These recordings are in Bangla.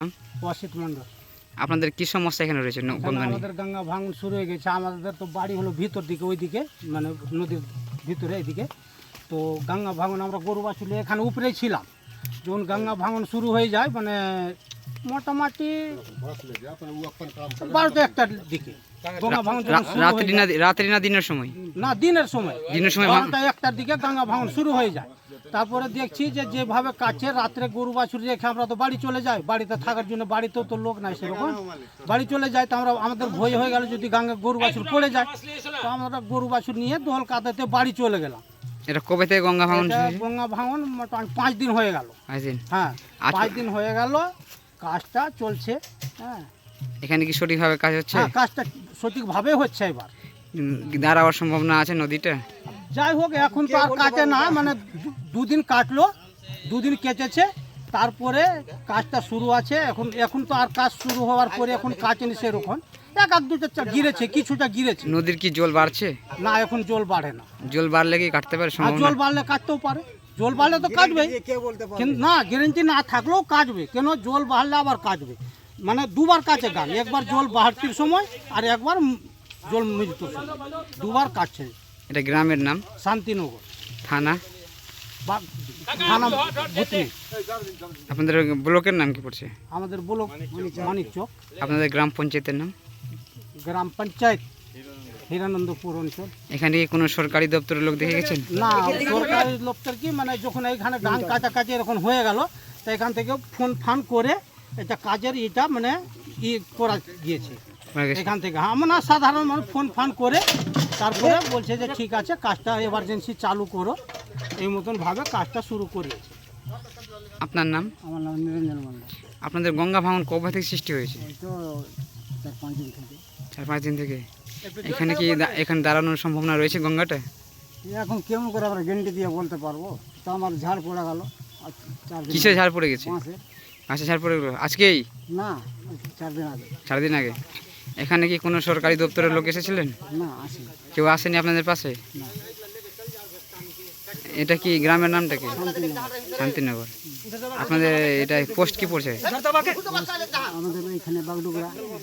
অসিত মণ্ডল। আপনাদের কি সমস্যা এখানে রয়েছে আমাদের গঙ্গা ভাঙন শুরু হয়ে গেছে। আমাদের তো বাড়ি হলো ভিতর দিকে ওইদিকে মানে নদীর ভিতরে এদিকে। তো গঙ্গা ভাঙন আমরা গরু বাছুলে এখানে উপরেই ছিলাম। যখন গঙ্গা ভাঙন শুরু হয়ে যায় মানে মোটামুটি বারোটা একটার দিকে। গঙ্গা ভাঙন রাত্রি না দিনের সময়? না দিনের সময়। দিনের সময় বারোটা একটার দিকে গঙ্গা ভাঙন শুরু হয়ে যায়। তারপরে দেখছি যে যেভাবে কাছে রাত্রে গরু বাছুর রেখে আমরা তো বাড়ি চলে যাই। বাড়িতে থাকার জন্য বাড়িতেও তো লোক নাই সেরকম। বাড়ি চলে যায় তো আমরা আমাদের ভয় হয়ে গেল যদি গঙ্গা গরু বাছুর পড়ে যায়। তো আমরা গরু বাছুর নিয়ে দোল কাদাতে বাড়ি চলে গেলাম। এটা কবে থেকে গঙ্গা ভাঙন? গঙ্গা ভাঙন পাঁচ দিন হয়ে গেল। হ্যাঁ আচ্ছা। পাঁচ দিন হয়ে গেল কাজটা চলছে হ্যাঁ। এখানে কি সঠিকভাবে কাজ হচ্ছে? হ্যাঁ কাজটা সঠিকভাবে হচ্ছে এবার। দাঁড়াবার সম্ভাবনা আছে নদীটা যাই হোক এখন তো আর কাটে না মানে দুদিন কাটলো দুদিন কেটেছে তারপরে কাজটা শুরু আছে এখন এখন তো আর কাজ শুরু হওয়ার পরে এখন কাটেনি সেরকম। এক আধ দুটো গিরেছে কিছুটা গিরেছে। নদীর কি জল বাড়ছে? না এখন জল বাড়ে না। জল বাড়লে কি কাটতে পারে জল বাড়লে কাটতেও পারে। জল বাড়লে তো কাটবে। কিন্তু না গ্যারেন্টি না থাকলেও কাটবে। কেন? জল বাড়লে আবার কাটবে। মানে দুবার কাছে গান। একবার জল বাড়তির সময় আর একবার জল মৃত্যুর সময়। দুবার কাটছে। এটা গ্রামের নাম? শান্তিনগর। থানা? বা থানা আপনাদের ব্লকের নাম কি পড়ছে? আমাদের ব্লক মানিক চক। আপনাদের গ্রাম পঞ্চায়েতের নাম? গ্রাম পঞ্চায়েত হিরানন্দপুর অঞ্চল। এখানে কি কোনো সরকারি দপ্তরের লোক দেখে গেছেন? না সরকারি লোকটার কি মানে যখন এইখানে ধান কাছাকাছি এরকম হয়ে গেল তো এখান থেকে ফোন ফান করে এটা কাজের এটা মানে ই করা গিয়েছে? এখান থেকে আমরা সাধারণ মানুষ ফোন ফান করে তারপরে বলছে যে ঠিক আছে কাজটা এমার্জেন্সি চালু করো। এই মতন ভাবে কাজটা শুরু করিয়েছে আপনার নাম? আমার নাম নিরঞ্জন মন্ডল আপনাদের গঙ্গা ভাঙন কবে থেকে সৃষ্টি হয়েছে? তো চার পাঁচ দিন থেকে। চার পাঁচ দিন থেকে? এখানে কি এখানে দাঁড়ানোর সম্ভাবনা রয়েছে গঙ্গাটা? এখন কেমন করে আমরা গ্যারেন্টি দিয়ে বলতে পারব? তো আমার ঝাড় পড়ে গেল। কিসে ঝাড় পড়ে গেছে? মাসে আচ্ছা ঝাড় পড়ে গেলো। আজকেই? না চার দিন আগে। চার দিন আগে। এখানে কি কোনো সরকারি দপ্তরের লোক এসেছিলেন? না কেউ আসেনি আপনাদের পাশে? এটা কি গ্রামের নামটা কি? শান্তিনগর। আপনাদের এটা পোস্ট কি পড়ছে?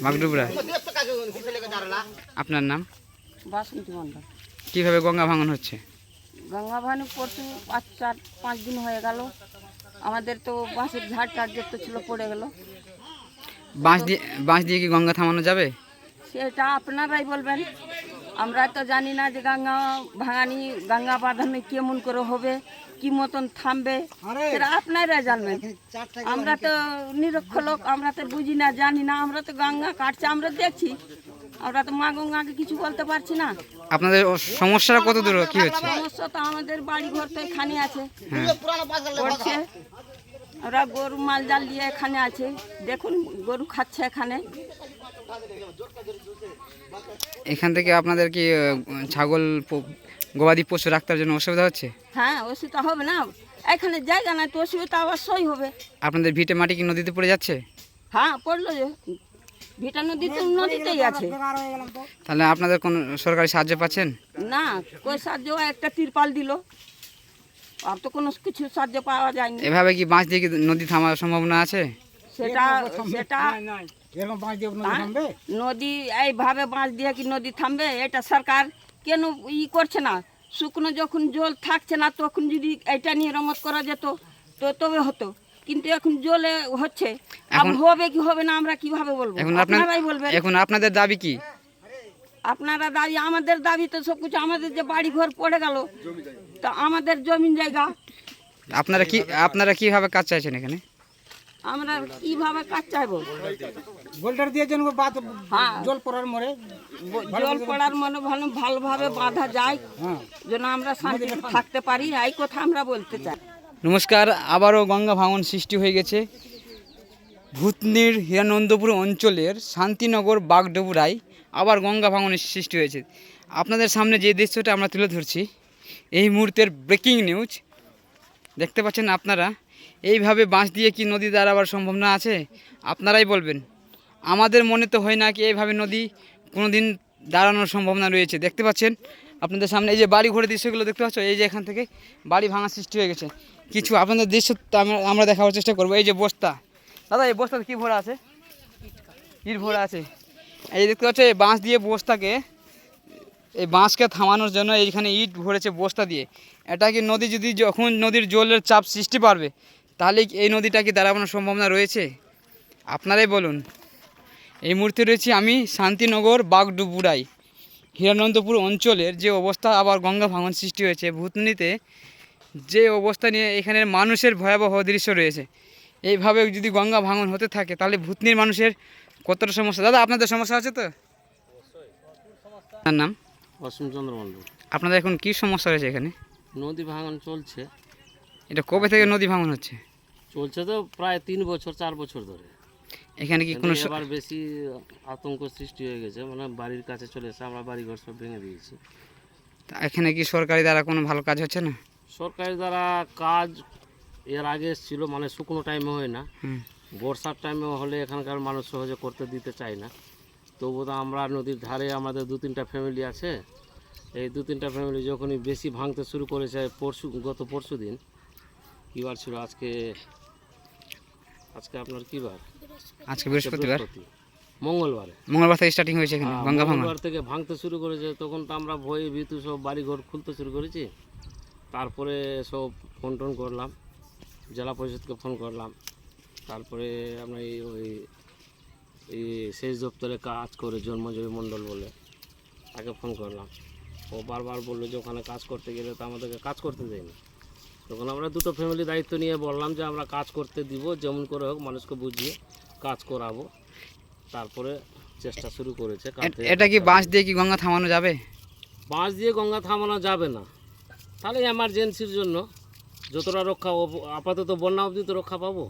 বাগডুবরা। আপনার নাম? কীভাবে গঙ্গা ভাঙন হচ্ছে? গঙ্গা ভানু পরশু পাঁচ চার পাঁচ দিন হয়ে গেল। আমাদের তো বাঁশের ঝাড় টাড় যত ছিল পড়ে গেল। বাঁশ দিয়ে বাঁশ দিয়ে কি গঙ্গা থামানো যাবে? সেটা আপনারাই বলবেন। আমরা তো জানি না যে গঙ্গা ভাঙানি গঙ্গা বাঁধানো কেমন করে হবে কি মতন থামবে সেটা আপনারা জানবেন। আমরা তো নিরক্ষ লোক আমরা তো বুঝি না জানি না আমরা তো গঙ্গা কাটছে আমরা দেখছি। আমরা তো মা গঙ্গাকে কিছু বলতে পারছি না। আপনাদের সমস্যাটা কত দূর কি হচ্ছে? সমস্যা তো আমাদের বাড়ি ঘর তো এখানে আছে। করছে ওরা গরু মাল জাল দিয়ে এখানে আছে। দেখুন গরু খাচ্ছে এখানে। এখান থেকে আপনাদের কি ছাগল গবাদি পশু রাখতে জন্য অসুবিধা হচ্ছে? হ্যাঁ অসুবিধা হবে না। এখানে জায়গা নাই তো অসুবিধা অবশ্যই হবে। আপনাদের ভিটে মাটি কি নদীতে পড়ে যাচ্ছে? হ্যাঁ পড়ল ভিটা নদীতে নদীতেই আছে। তাহলে আপনাদের কোনো সরকারি সাহায্য পাচ্ছেন? না কই সাহায্য? একটা তিরপাল দিল। আর তো কোনো কিছু সাহায্য পাওয়া যায়নি। এভাবে কি বাঁশ দিয়ে কি নদী থামার সম্ভাবনা আছে? সেটা সেটা এরকম পাঁচ দিয়ে? নদী এইভাবে বাঁশ দিয়ে কি নদী থামবে? এটা সরকার কেন ই করছে না? শুকনো যখন জল থাকছে না তখন যদি এটা নিয়ে রমত করা যেত তো তবে হতো। কিন্তু এখন জলে হচ্ছে। এখন হবে কি হবে না আমরা কীভাবে বলব? এখন আপনারাই বলবেন। এখন আপনাদের দাবি কি? আপনারা দাবি আমাদের দাবি তো সব কিছু আমাদের যে বাড়ি ঘর পড়ে গেল তো আমাদের জমিন জায়গা। আপনারা কি আপনারা কীভাবে কাজ চাইছেন এখানে? আমরা কীভাবে কাজ চাইব বোল্ডার দিয়ে যেন বাদ হ্যাঁ। জল পড়ার মরে জল পড়ার মনে ভালো ভালোভাবে বাঁধা যায় হ্যাঁ। যেন আমরা শান্তিতে থাকতে পারি এই কথা আমরা বলতে চাই। নমস্কার আবারও গঙ্গা ভাঙন সৃষ্টি হয়ে গেছে। ভূতনির হিরানন্দপুর অঞ্চলের শান্তিনগর বাগডবুরায় আবার গঙ্গা ভাঙনের সৃষ্টি হয়েছে। আপনাদের সামনে যে দৃশ্যটা আমরা তুলে ধরছি এই মুহূর্তের ব্রেকিং নিউজ দেখতে পাচ্ছেন আপনারা এইভাবে বাঁশ দিয়ে কি নদী দাঁড়াবার সম্ভাবনা আছে? আপনারাই বলবেন। আমাদের মনে তো হয় না কি এইভাবে নদী কোনো দিন দাঁড়ানোর সম্ভাবনা রয়েছে। দেখতে পাচ্ছেন? আপনাদের সামনে এই যে বাড়ি ঘরের দৃশ্যগুলো দেখতে পাচ্ছ? এই যে এখান থেকে বাড়ি ভাঙা সৃষ্টি হয়ে গেছে। কিছু আপনাদের দৃশ্য আমরা দেখাবার চেষ্টা করব। এই যে বস্তা। দাদা, এই বস্তাতে কী ভরা আছে? ইট ভরা আছে। এই দেখতে পাচ্ছ, এই বাঁশ দিয়ে বস্তাকে, এই বাঁশকে থামানোর জন্য এইখানে ইট ভরেছে বস্তা দিয়ে। এটা কি নদী যদি যখন নদীর জলের চাপ সৃষ্টি পারবে তাহলে কি এই নদীটা কি দাঁড়ানোর সম্ভাবনা রয়েছে? আপনারাই বলুন। এই মুহূর্তে রয়েছি আমি শান্তিনগর বাগডুবুড়াই হিরানন্দপুর অঞ্চলের যে অবস্থা আবার গঙ্গা ভাঙন সৃষ্টি হয়েছে। ভূতনিতে যে অবস্থা নিয়ে এখানের মানুষের ভয়াবহ দৃশ্য রয়েছে। এইভাবে যদি গঙ্গা ভাঙন হতে থাকে তাহলে ভূতনির মানুষের কতটা সমস্যা? দাদা আপনাদের সমস্যা আছে তো? তার নাম? অসীমচন্দ্র মণ্ডল। আপনাদের এখন কি সমস্যা হয়েছে এখানে? নদী ভাঙন চলছে। এটা কবে থেকে নদী ভাঙন হচ্ছে? চলছে তো প্রায় তিন বছর চার বছর ধরে। এখানে কি কোনো এবার বেশি আতঙ্ক সৃষ্টি হয়ে গেছে মানে বাড়ির কাছে চলে এসে আমরা বাড়িঘর সব ভেঙে দিয়েছি। তা এখানে কি সরকারি দ্বারা কোনো ভালো কাজ হচ্ছে না? সরকারি দ্বারা কাজ এর আগে ছিল মানে শুকনো টাইমে হয় না। বর্ষার টাইমে হলে এখানকার মানুষ সহজে করতে দিতে চায় না। তবু তো আমরা নদীর ধারে আমাদের দু তিনটা ফ্যামিলি আছে এই দু তিনটা ফ্যামিলি যখনই বেশি ভাঙতে শুরু করেছে পরশু গত পরশু দিন কী বার ছিল আজকে? আজকে আপনার কী বার? আজকে বৃহস্পতিবার। বৃহস্পতি। মঙ্গলবারে। মঙ্গলবার থেকে স্টার্টিং হয়েছে এখানে হ্যাঁ, গঙ্গা মঙ্গলবার থেকে ভাঙতে শুরু করেছে তখন তো আমরা ভয়ে ভীতু সব বাড়িঘর খুলতে শুরু করেছি। তারপরে সব ফোন টোন করলাম জেলা পরিষদকে ফোন করলাম। তারপরে আমরা এই ওই এই সেচ দপ্তরে কাজ করে জন্মজয়ী মণ্ডল বলে তাকে ফোন করলাম। ও বারবার বলল যে ওখানে কাজ করতে গেলে তো আমাদেরকে কাজ করতে দেয়নি তখন আমরা দুটো ফ্যামিলি দায়িত্ব নিয়ে বললাম যে আমরা কাজ করতে দিব যেমন করে হোক মানুষকে বুঝিয়ে কাজ করাবো। তারপরে চেষ্টা শুরু করেছে এটা কি বাঁশ দিয়ে কি গঙ্গা থামানো যাবে? বাঁশ দিয়ে গঙ্গা থামানো যাবে না। তাহলে এমার্জেন্সির জন্য যতটা রক্ষা আপাতত বন্যা অবধি তো রক্ষা পাবো।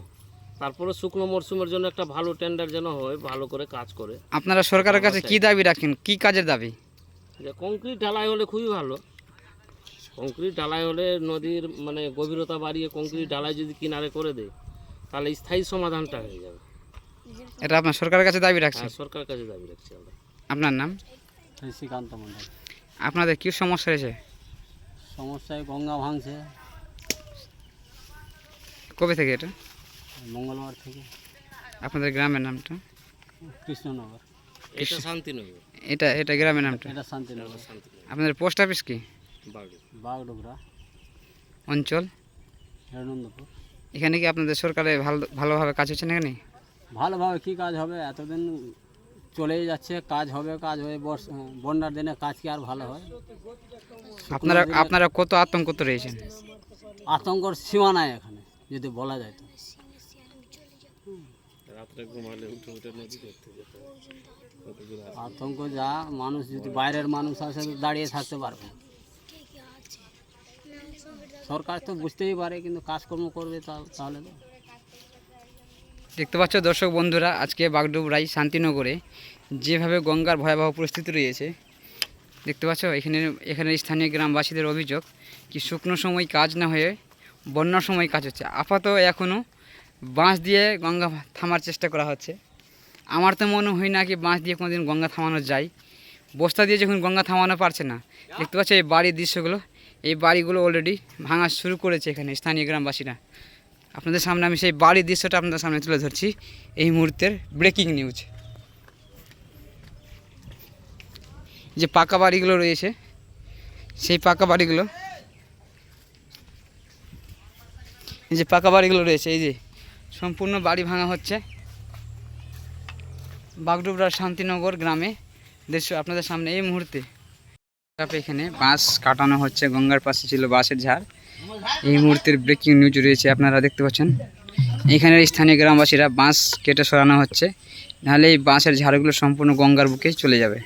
তারপরে শুকনো মরশুমের জন্য একটা ভালো টেন্ডার যেন হয় ভালো করে কাজ করে। আপনারা সরকারের কাছে কি দাবি রাখেন? কি কাজের দাবি? যে কংক্রিট ঢালাই হলে খুবই ভালো। কংক্রিট ঢালাই হলে নদীর মানে গভীরতা বাড়িয়ে কংক্রিট ঢালাই যদি কিনারে করে দেয় তাহলে স্থায়ী সমাধানটা হয়ে যাবে। এটা আপনার সরকারের কাছে দাবি রাখছেন? হ্যাঁ সরকারের কাছে দাবি রাখছি আমরা। আপনার নাম? শ্রীকান্ত মন্ডল আপনাদের কি সমস্যা হয়েছে সমস্যায় গঙ্গা ভাঙছে। কবে থেকে এটা? মঙ্গলবার থেকে। আপনাদের গ্রামের নামটা? কৃষ্ণনগর। এটা শান্তিনগর। এটা এটা গ্রামের নামটা? এটা শান্তিনগর। শান্তিনগর। আপনাদের পোস্ট অফিস কি? বাগডোগরা। অঞ্চল? হিরানন্দপুর। এখানে কি আপনাদের সরকারে ভালো ভালোভাবে কাজ হচ্ছে না এখানে? ভালোভাবে কি কাজ হবে? এতদিন চলেই যাচ্ছে কাজ হবে কাজ হয়ে বর্ষ বন্যার দিনে কাজ কি আর ভালো হয়? আপনারা আপনারা কত আতঙ্কত রয়েছেন? আতঙ্কর সীমা নাই এখানে যদি বলা যায় তো। রাত্রে ঘুমালে উঠে উঠে নদী দেখতে যেতে। আতঙ্ক যা, মানুষ যদি বাইরের মানুষ আসে, দাঁড়িয়ে থাকতে পারবে। সরকার তো বুঝতেই পারে, কিন্তু কাজকর্ম করবে তাহলে তো। দেখতে পাচ্ছ দর্শক বন্ধুরা, আজকে বাগডুবরাই শান্তিনগরে যেভাবে গঙ্গার ভয়াবহ পরিস্থিতি রয়েছে, দেখতে পাচ্ছ, এখানে এখানে স্থানীয় গ্রামবাসীদের অভিযোগ কি শুকনো সময় কাজ না হয়ে বন্যার সময় কাজ হচ্ছে। আপাতত এখনও বাঁশ দিয়ে গঙ্গা থামার চেষ্টা করা হচ্ছে। আমার তো মনে হয় না কি বাঁশ দিয়ে কোনোদিন গঙ্গা থামানো যায়। বস্তা দিয়ে যখন গঙ্গা থামানো পারছে না, দেখতে পাচ্ছ এই বাড়ির দৃশ্যগুলো? এই বাড়িগুলো অলরেডি ভাঙা শুরু করেছে এখানে স্থানীয় গ্রামবাসীরা। আপনাদের সামনে আমি সেই বাড়ির দৃশ্যটা আপনাদের সামনে তুলে ধরছি। এই মুহূর্তের ব্রেকিং নিউজ যে পাকা বাড়িগুলো রয়েছে, সেই পাকা বাড়িগুলো যে পাকা বাড়িগুলো রয়েছে, এই যে সম্পূর্ণ বাড়ি ভাঙা হচ্ছে। বাগডুবরার শান্তিনগর গ্রামে দৃশ্য আপনাদের সামনে এই মুহূর্তে এখানে বাঁশ কাটানো হচ্ছে, গঙ্গার পাশে ছিল বাঁশের ঝাড়। এই মুহূর্তের ব্রেকিং নিউজ রয়েছে, আপনারা দেখতে পাচ্ছেন। এখানের স্থানীয় গ্রামবাসীরা বাঁশ কেটে সরানো হচ্ছে, নাহলে এই বাঁশের ঝাড়গুলো সম্পূর্ণ গঙ্গার বুকে চলে যাবে।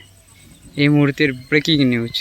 এই মুহূর্তের ব্রেকিং নিউজ